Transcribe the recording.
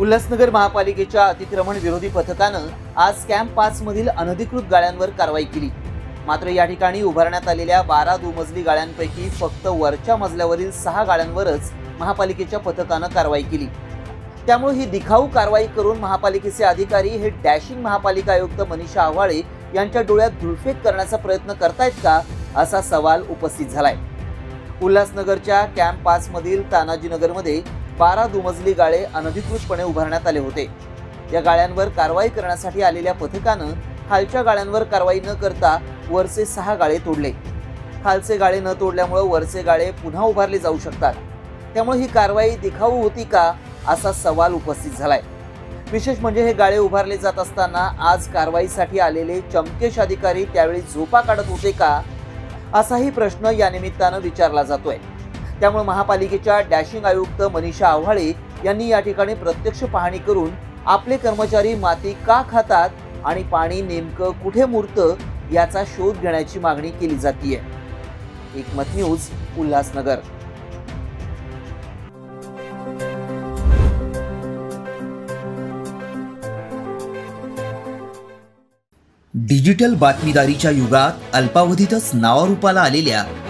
उल्हासनगर महापालिकेच्या अतिक्रमण विरोधी पथकानं आज कॅम्प पाच मधील अनधिकृत गाळ्यांवर कारवाई केली. मात्र या ठिकाणी उभारण्यात आलेल्या बारा दुमजली गाळ्यांपैकी फक्त वरच्या मजल्यावरील सहा गाळ्यांवरच महापालिकेच्या पथकानं कारवाई केली. त्यामुळे ही दिखाऊ कारवाई करून महापालिकेचे अधिकारी हे डॅशिंग महापालिका आयुक्त मनीषा आव्हाळे यांच्या डोळ्यात धुळफेक करण्याचा प्रयत्न करतायत का असा सवाल उपस्थित झालाय. उल्हासनगरच्या कॅम्प पाच मधील तानाजीनगरमध्ये बारा दुमजली गाळे अनधिकृतपणे उभारण्यात आले होते. या गाळ्यांवर कारवाई करण्यासाठी आलेल्या पथकानं खालच्या गाळ्यांवर कारवाई न करता वरचे सहा गाळे तोडले. खालचे गाळे न तोडल्यामुळे वरचे गाळे पुन्हा उभारले जाऊ शकतात. त्यामुळे ही कारवाई दिखाऊ होती का असा सवाल उपस्थित झालाय. विशेष म्हणजे हे गाळे उभारले जात असताना आज कारवाईसाठी आलेले चमकेश अधिकारी त्यावेळी झोपा काढत होते का असाही प्रश्न या निमित्तानं विचारला जातोय. त्यामुळे महापालिकेच्या डॅशिंग आयुक्त मनीषा आव्हाळे यांनी या ठिकाणी प्रत्यक्ष पाहणी करून आपले कर्मचारी माती का खातात आणि पाणी नेमकं कुठे मुरतं याचा शोध घेण्याची मागणी केली जातीये. एकमत न्यूज उल्हासनगर. डिजिटल बातमीदारीच्या युगात अल्पावधीतच नावारूपाला आलेल्या